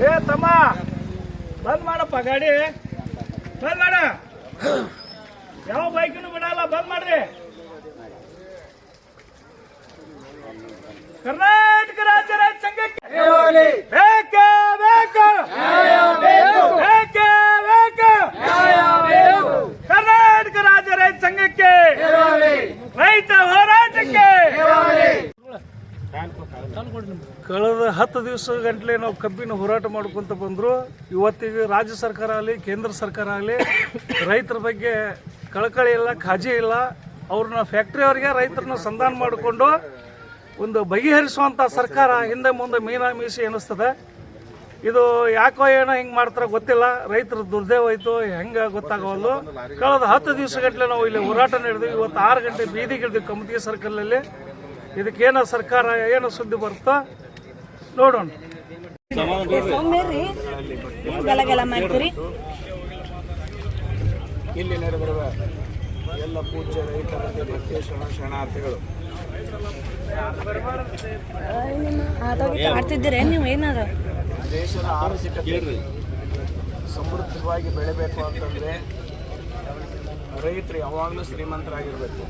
ಏ ತಮ್ಮ ಬಂದ್ ಮಾಡಪ್ಪ ಗಾಡಿ. ಬಂದ್ ಮಾಡ. ಯಾವ ಬೈಕನ್ನು ಬಿಡಲ್ಲ ಬಂದ್ ಮಾಡ್ರಿ. ಕರ್ನಾಟಕ ರಾಜ್ಯ ರಾಜ್ಯ ಸಂಘಕ್ಕೆ ಬೇಕೇ ಬೇಕು ಬೇಕೇ ಬೇಕು ಕರ್ನಾಟಕ ರಾಜ್ಯ ರೈತ ಸಂಘಕ್ಕೆ ರೈತ ಹೋರಾಟಕ್ಕೆ ಕಳೆದ ಹತ್ತು ದಿವಸ ಗಂಟಲೆ ನಾವು ಕಬ್ಬಿನ ಹೋರಾಟ ಮಾಡ್ಕೊಂತ ಬಂದರು. ಇವತ್ತಿಗೆ ರಾಜ್ಯ ಸರ್ಕಾರ ಆಗಲಿ, ಕೇಂದ್ರ ಸರ್ಕಾರ ಆಗಲಿ, ರೈತರ ಬಗ್ಗೆ ಕಳಕಳಿ ಇಲ್ಲ ಖಾಜಿ ಇಲ್ಲ. ಅವ್ರನ್ನ ಫ್ಯಾಕ್ಟ್ರಿಯವ್ರಿಗೆ ರೈತರನ್ನ ಸಂಧಾನ ಮಾಡಿಕೊಂಡು ಒಂದು ಬಗೆಹರಿಸುವಂಥ ಸರ್ಕಾರ ಹಿಂದೆ ಮುಂದೆ ಮೀನಾ ಮೀಸಿ ಎನಿಸ್ತದೆ. ಇದು ಯಾಕೋ ಏನೋ ಹಿಂಗೆ ಮಾಡ್ತಾರ ಗೊತ್ತಿಲ್ಲ. ರೈತರ ದುರ್ದೇವ ಆಯ್ತು, ಹೆಂಗೆ ಗೊತ್ತಾಗವಲ್ದು. ಕಳೆದ ಹತ್ತು ದಿವಸ ಗಂಟಲೆ ನಾವು ಇಲ್ಲಿ ಹೋರಾಟ ನಡೆದ್ವಿ. ಇವತ್ತು ಆರು ಗಂಟೆ ಬೀದಿಗಿಳಿದ್ವಿ ಕಮತಿಗೆ ಸರ್ಕಲಲ್ಲಿ ಇದಕ್ಕೇನೋ ಸರ್ಕಾರ ಏನೋ ಸುದ್ದಿ ಬರುತ್ತೋ? ನೋಡೋಣ. ಇಲ್ಲಿ ನಡೆದಿರುವ ಎಲ್ಲ ಪೂಜ್ಯ ರೈತರಲ್ಲಿ ಭಕ್ತಿ ಶರಣ ಶರಣಾರ್ಥಿಗಳು. ಆಡ್ತಿದ್ದೀರ? ನೀವು ಏನಾರ? ದೇಶದ ಆರ್ಥಿಕತೆ ಸಮೃದ್ಧವಾಗಿ ಬೆಳಿಬೇಕು ಅಂತಂದರೆ ರೈತರು ಯಾವಾಗಲೂ ಶ್ರೀಮಂತರಾಗಿರ್ಬೇಕು.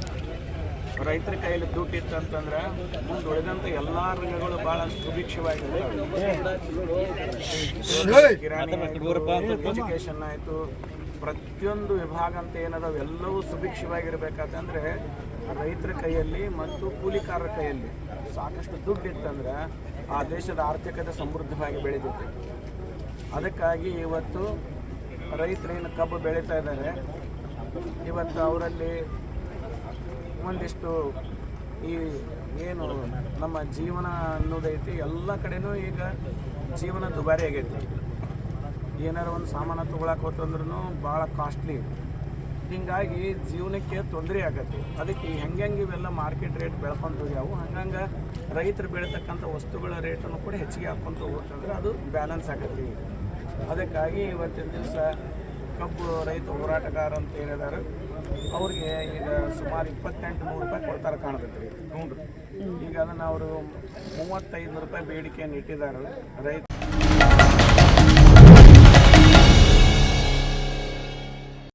ರೈತರ ಕೈಯಲ್ಲಿ ದುಡ್ಡು ಇತ್ತಂತಂದ್ರೆ ಮುಂದೆ ಉಳಿದಂಥ ಎಲ್ಲ ರಂಗಗಳು ಭಾಳ ಸುಭಿಕ್ಷವಾಗಿರ್ತವೆ. ಕಿರಾಣಿ ಎಜುಕೇಶನ್ ಆಯಿತು ಪ್ರತಿಯೊಂದು ವಿಭಾಗ ಅಂತ ಏನದಾವೆ ಎಲ್ಲವೂ ಸುಭಿಕ್ಷವಾಗಿರ್ಬೇಕಂತಂದ್ರೆ ರೈತರ ಕೈಯಲ್ಲಿ ಮತ್ತು ಕೂಲಿಕಾರರ ಕೈಯಲ್ಲಿ ಸಾಕಷ್ಟು ದುಡ್ಡು ಇತ್ತಂದ್ರೆ ಆ ದೇಶದ ಆರ್ಥಿಕತೆ ಸಮೃದ್ಧವಾಗಿ ಬೆಳೆದಿತ್ತು. ಅದಕ್ಕಾಗಿ ಇವತ್ತು ರೈತರೇನು ಕಬ್ಬು ಬೆಳೀತಾ ಇದ್ದಾರೆ. ಇವತ್ತು ಅವರಲ್ಲಿ ಒಂದಿಷ್ಟು ಈ ಏನು ನಮ್ಮ ಜೀವನ ಅನ್ನೋದೈತಿ ಎಲ್ಲ ಕಡೆನೂ ಈಗ ಜೀವನ ದುಬಾರಿ ಆಗೈತಿ. ಏನಾರು ಒಂದು ಸಾಮಾನು ತೊಗೊಳಕ್ಕೆ ಹೋತಂದ್ರೂ ಭಾಳ ಕಾಸ್ಟ್ಲಿ ಹೀಗಾಗಿ ಜೀವನಕ್ಕೆ ತೊಂದರೆ ಆಗತ್ತೆ. ಅದಕ್ಕೆ ಹೆಂಗೆ ಇವೆಲ್ಲ ಮಾರ್ಕೆಟ್ ರೇಟ್ ಬೆಳ್ಕೊಂತ ಹೋಗ್ಯಾವು, ಹಂಗಂಗೆ ರೈತರು ಬೆಳೀತಕ್ಕಂಥ ವಸ್ತುಗಳ ರೇಟನ್ನು ಕೂಡ ಹೆಚ್ಚಿಗೆ ಹಾಕ್ಕೊಂತ ಹೋಗ್ತಂದ್ರೆ ಅದು ಬ್ಯಾಲೆನ್ಸ್ ಆಗತ್ತೆ. ಅದಕ್ಕಾಗಿ ಇವತ್ತಿನ ದಿವಸ ಕಬ್ಬು ರೈತ ಹೋರಾಟಗಾರ ಅಂತ ಏನಿದ್ದಾರೆ ಅವ್ರಿಗೆ ಈಗ ಸುಮಾರು ಇಪ್ಪತ್ತೆಂಟು ನೂರು ರೂಪಾಯಿ ಕೊಡ್ತಾರೆ ಕಾಣಬೇಕು ಹ್ಞೂ ಈಗ ಅದನ್ನು ಅವರು ಮೂವತ್ತೈದು ರೂಪಾಯಿ ಬೇಡಿಕೆಯನ್ನು ಇಟ್ಟಿದ್ದಾರೆ ರೈತ